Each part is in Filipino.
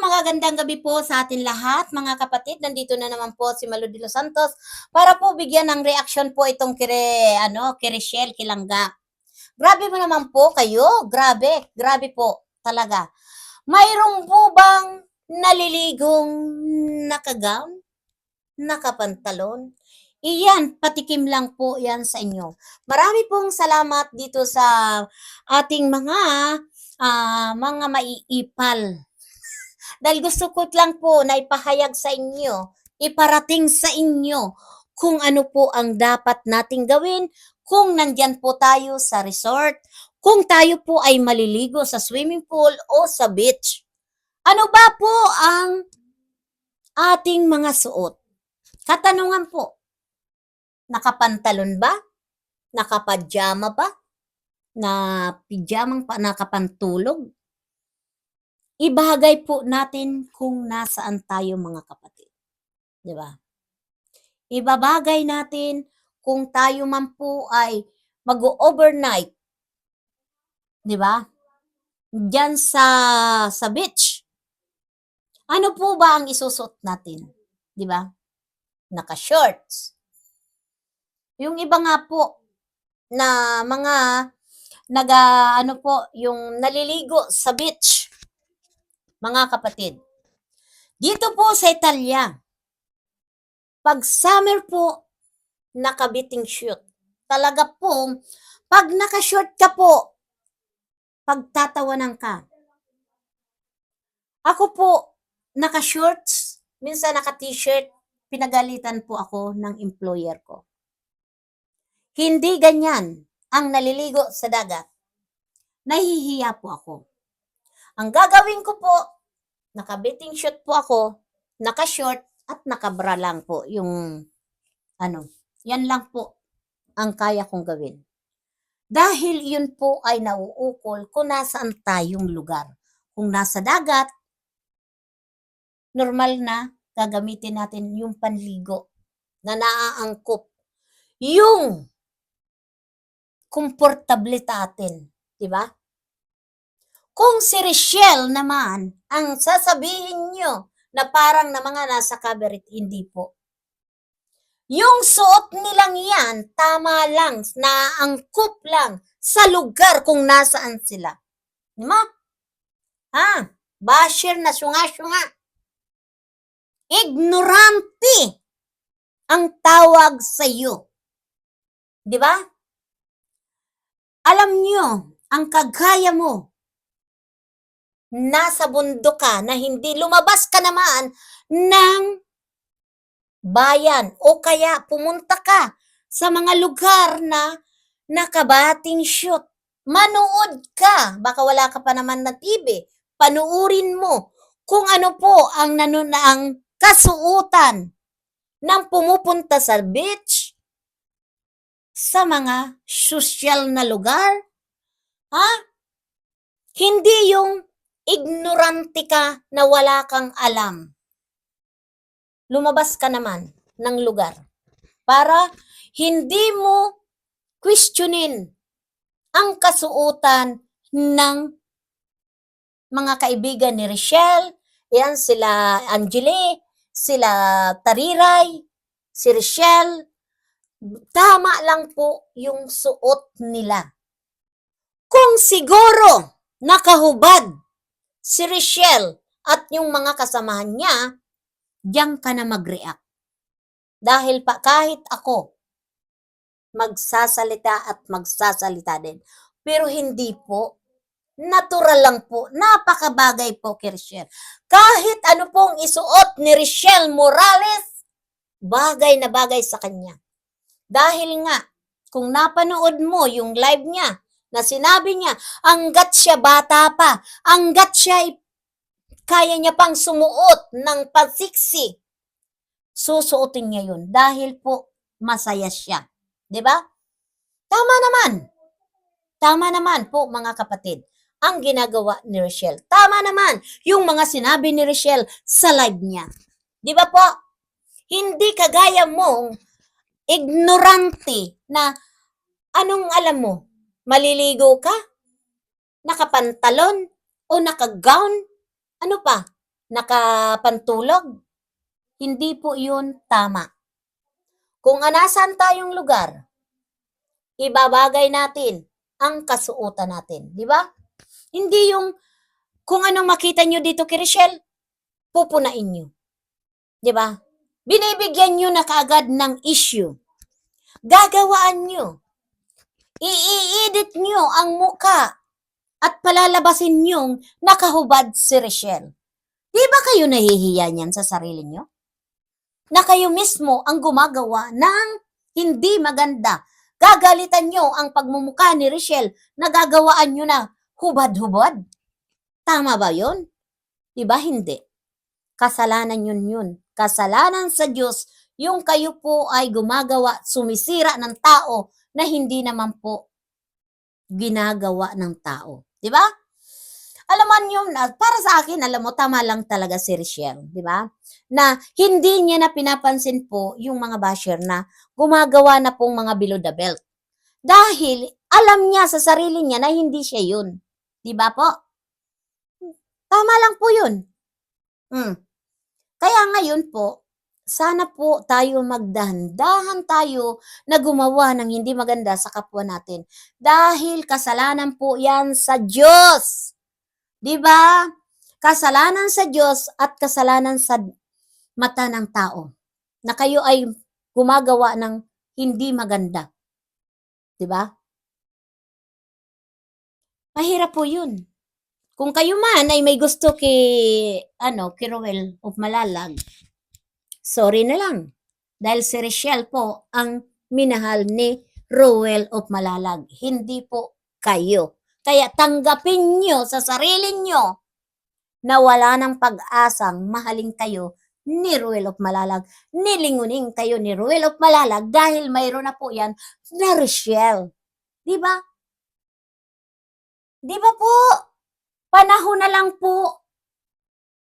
magagandang gabi po sa atin lahat, mga kapatid. Nandito na naman po si Malu de los Santos para po bigyan ng reaction po itong kire, ano, kire Shell Kilangga. Grabe mo naman po kayo. Grabe, grabe po talaga. Mayroong po bang naliligong nakagown? Nakapantalon? Iyan, patikim lang po yan sa inyo. Marami pong salamat dito sa ating mga ah, mga maiipal dahil gusto ko lang po na ipahayag sa inyo, iparating sa inyo kung ano po ang dapat nating gawin kung nandyan po tayo sa resort, kung tayo po ay maliligo sa swimming pool o sa beach. Ano ba po ang ating mga suot? Katanungan po, nakapantalon ba? Nakapajama ba? Na pijamang pa nakapantulog? Ibahagay po natin kung nasaan tayo mga kapatid. Di ba? Ibabagay natin kung tayo man po ay mag-overnight. Di ba? Diyan sa, sa beach. Ano po ba ang isusot natin? Di ba? Naka-shorts. Yung iba nga po na mga naga ano po yung naliligo sa beach mga kapatid. Dito po sa Italia, pag summer po, nakabiting shoot. Talaga po, pag nakashort ka po, pagtatawanan ka. Ako po, naka-shorts, minsan naka-t-shirt, pinagalitan po ako ng employer ko. Hindi ganyan ang naliligo sa dagat. Nahihiya po ako. Ang gagawin ko po, naka-betting shoot po ako, naka-short at naka-bra lang po yung ano, yan lang po ang kaya kong gawin. Dahil yun po ay nauukol kung nasaan tayong lugar. Kung nasa dagat, normal na gagamitin natin yung panligo na naaangkop. Yung komportable atin, di ba? Kung si Richelle naman ang sasabihin nyo na parang na mga nasa cabaret, hindi po. Yung suot nilang yan, tama lang, naangkop lang sa lugar kung nasaan sila. Di ba? Ha? Basher na sunga-sunga. Ignorante ang tawag sa iyo. Di ba? Alam nyo, ang kagaya mo, nasa bundok ka na hindi lumabas ka naman ng bayan o kaya pumunta ka sa mga lugar na nakabating shoot. Manood ka. Baka wala ka pa naman na TV. Panuurin mo kung ano po ang nanu na ang kasuutan ng pumupunta sa beach, sa mga social na lugar. Ha? Hindi yung ignorante ka na wala kang alam. Lumabas ka naman ng lugar para hindi mo questionin ang kasuotan ng mga kaibigan ni Rochelle, yan sila Angeli, sila Tariray, si Rochelle. Tama lang po yung suot nila. Kung siguro nakahubad si Rochelle at yung mga kasamahan niya, diyan ka na mag-react. Dahil pa kahit ako, magsasalita at magsasalita din. Pero hindi po. Natural lang po. Napakabagay po kay Rochelle. Kahit ano pong isuot ni Rochelle Morales, bagay na bagay sa kanya. Dahil nga, kung napanood mo yung live niya, na sinabi niya, hanggat siya bata pa, hanggat siya ay kaya niya pang sumuot ng pasiksi, susuotin niya yun dahil po masaya siya. ba? Tama naman. Tama naman po mga kapatid ang ginagawa ni Rochelle. Tama naman yung mga sinabi ni Rochelle sa live niya. 'Di ba po? Hindi kagaya mong ignorante na anong alam mo? Maliligo ka? Nakapantalon? O nakagown? Ano pa? nakapantulog. Hindi po yun tama. Kung anasan tayong lugar, ibabagay natin ang kasuotan natin. Di ba? Hindi yung kung anong makita nyo dito kay Richelle, pupunain nyo. Di ba? Binibigyan nyo na kaagad ng issue. Gagawaan nyo. I-edit nyo ang muka at palalabasin nyong nakahubad si Richelle. Di ba kayo nahihiya niyan sa sarili nyo? Na kayo mismo ang gumagawa ng hindi maganda. Gagalitan nyo ang pagmumuka ni Richelle na gagawaan nyo na hubad-hubad. Tama ba yun? Di ba hindi? Kasalanan yun yun. Kasalanan sa Diyos yung kayo po ay gumagawa, sumisira ng tao na hindi naman po ginagawa ng tao. Di ba? Alam mo yun, ah, para sa akin, alam mo, tama lang talaga si Richelle, di ba? Na hindi niya na pinapansin po yung mga basher na gumagawa na pong mga below the belt. Dahil alam niya sa sarili niya na hindi siya yun. Di ba po? Tama lang po yun. Hmm. Kaya ngayon po, sana po tayo magdahan-dahan tayo na gumawa ng hindi maganda sa kapwa natin. Dahil kasalanan po yan sa Diyos. Di ba? Kasalanan sa Diyos at kasalanan sa mata ng tao. Na kayo ay gumagawa ng hindi maganda. Di ba? Mahirap po yun. Kung kayo man ay may gusto kay, ano, kay Roel of Malalag, sorry na lang. Dahil si Richelle po ang minahal ni Roel of Malalag. Hindi po kayo. Kaya tanggapin nyo sa sarili nyo na wala ng pag-asang mahaling kayo ni Ruel of Malalag. Nilinguning kayo ni Ruel of Malalag dahil mayroon na po yan na Richelle. Di ba? Di ba po? Panahon na lang po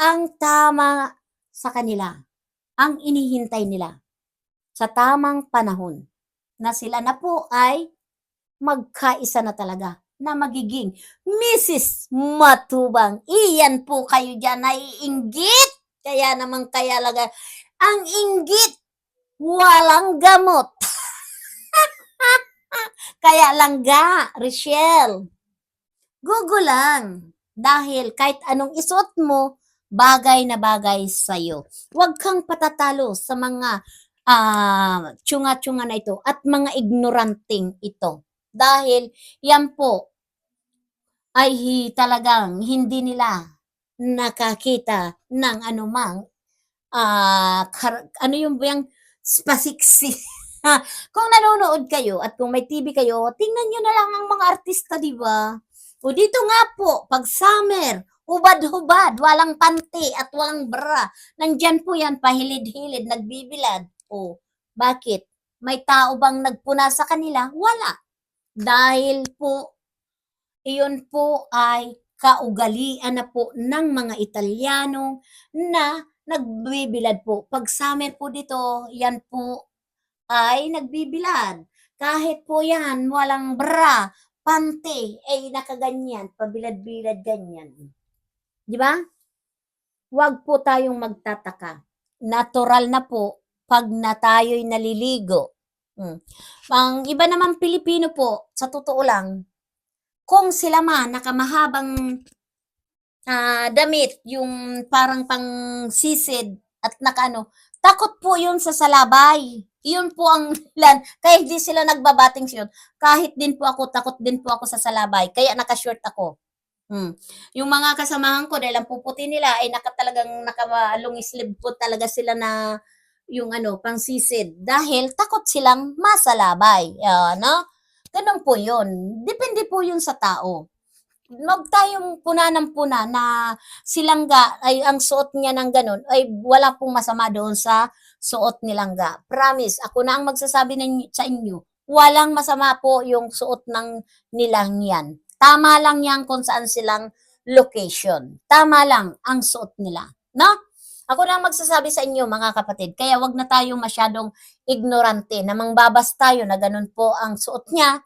ang tama sa kanila. Ang inihintay nila sa tamang panahon na sila na po ay magkaisa na talaga na magiging Mrs. Matubang. Iyan po kayo dyan naiinggit. Kaya naman kaya laga, ang inggit, walang gamot. kaya lang ga, Richelle. Gugo lang. Dahil kahit anong isuot mo, bagay na bagay sa'yo. Huwag kang patatalo sa mga ah tsunga-tsunga na ito at mga ignoranting ito. Dahil yan po ay talagang hindi nila nakakita ng anumang kar- ano yung yung spasiksi. kung nanonood kayo at kung may TV kayo, tingnan nyo na lang ang mga artista, di ba? O dito nga po, pag summer, hubad-hubad, walang panty at walang bra. Nandyan po yan, pahilid-hilid, nagbibilad. O, bakit? May tao bang nagpuna sa kanila? Wala. Dahil po, iyon po ay kaugalian na po ng mga Italiano na nagbibilad po. Pag summer po dito, yan po ay nagbibilad. Kahit po yan, walang bra, pante, ay nakaganyan, pabilad-bilad ganyan. Di ba? Huwag po tayong magtataka. Natural na po pag na tayo'y naliligo. Hmm. Ang iba naman Pilipino po, sa totoo lang, kung sila man nakamahabang ah, damit, yung parang pang sisid at nakano, takot po yun sa salabay. Yun po ang lan. Kaya hindi sila nagbabating yun. Kahit din po ako, takot din po ako sa salabay. Kaya naka-short ako. Hmm. Yung mga kasamahan ko, dahil ang puputi nila ay naka talagang nakalong sleeve po talaga sila na yung ano, pang sisid. Dahil takot silang masalabay. Uh, no? Ganun po yun. Depende po yun sa tao. Huwag tayong puna ng puna na silangga ay ang suot niya ng ganun ay wala pong masama doon sa suot nilangga. Promise, ako na ang magsasabi ng, sa inyo, walang masama po yung suot ng nilang yan. Tama lang yan kung saan silang location. Tama lang ang suot nila. No? Ako na magsasabi sa inyo mga kapatid. Kaya wag na tayong masyadong ignorante na mangbabas tayo na ganun po ang suot niya.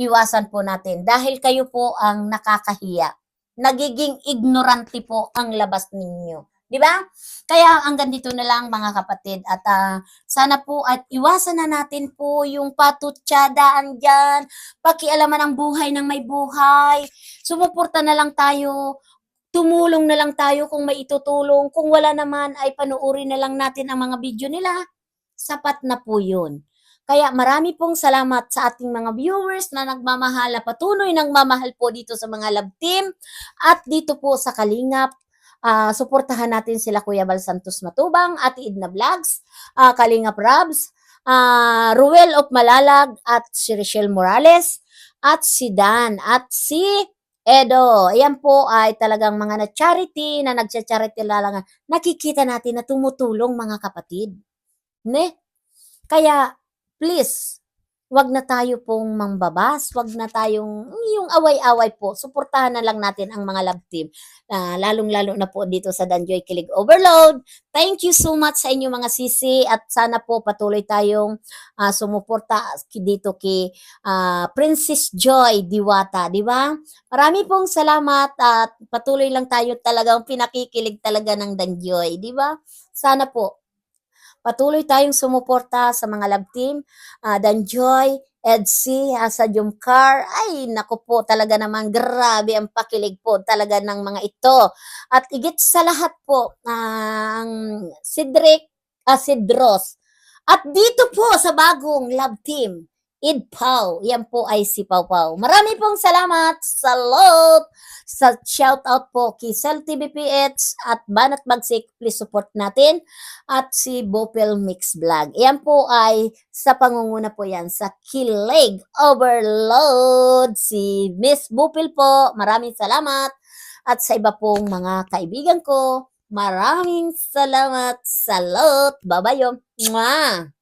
Iwasan po natin dahil kayo po ang nakakahiya. Nagiging ignorante po ang labas ninyo. Di ba? Kaya hanggang dito na lang mga kapatid at ah, sana po at iwasan na natin po yung patutsadaan dyan, pakialaman ang buhay ng may buhay, sumuporta na lang tayo, tumulong na lang tayo kung may itutulong, kung wala naman ay panuuri na lang natin ang mga video nila, sapat na po yun. Kaya marami pong salamat sa ating mga viewers na nagmamahal, na patuloy nagmamahal po dito sa mga love team at dito po sa Kalingap Ah, suportahan natin sila Kuya Bal Santos Matubang, Ate Idna Vlogs, ah, Kalingap Rabs, ah, Ruel of Malalag, at si Richelle Morales, at si Dan, at si Edo. Ayan po ay talagang mga na-charity, na nagsa-charity lang. Nakikita natin na tumutulong mga kapatid. Ne? Kaya, please, wag na tayo pong mangbabas, wag na tayong yung away-away po. Suportahan na lang natin ang mga love team. Ah, lalong-lalo na po dito sa Danjoy Kilig Overload. Thank you so much sa inyo mga sisi at sana po patuloy tayong ah, sumuporta dito kay ah, Princess Joy Diwata, di ba? Marami pong salamat at patuloy lang tayo talagang pinakikilig talaga ng Danjoy, di ba? Sana po patuloy tayong sumuporta sa mga love team, ah, Danjoy, Edsy, ah, sa Jumcar. Ay, naku po, talaga naman, grabe ang pakilig po talaga ng mga ito. At igit sa lahat po, ang Cedric, ah, Cedros. At dito po sa bagong love team, Id Pau. Yan po ay si Pau Pau. Marami pong salamat sa lot. Sa shout out po kay Cell TVPH at Banat Bagsik. Please support natin. At si Bopel Mix Vlog. Yan po ay sa pangunguna po yan sa Kilig Overload. Si Miss Bopel po. Maraming salamat. At sa iba pong mga kaibigan ko, maraming salamat sa lot. Babayo. Mwah!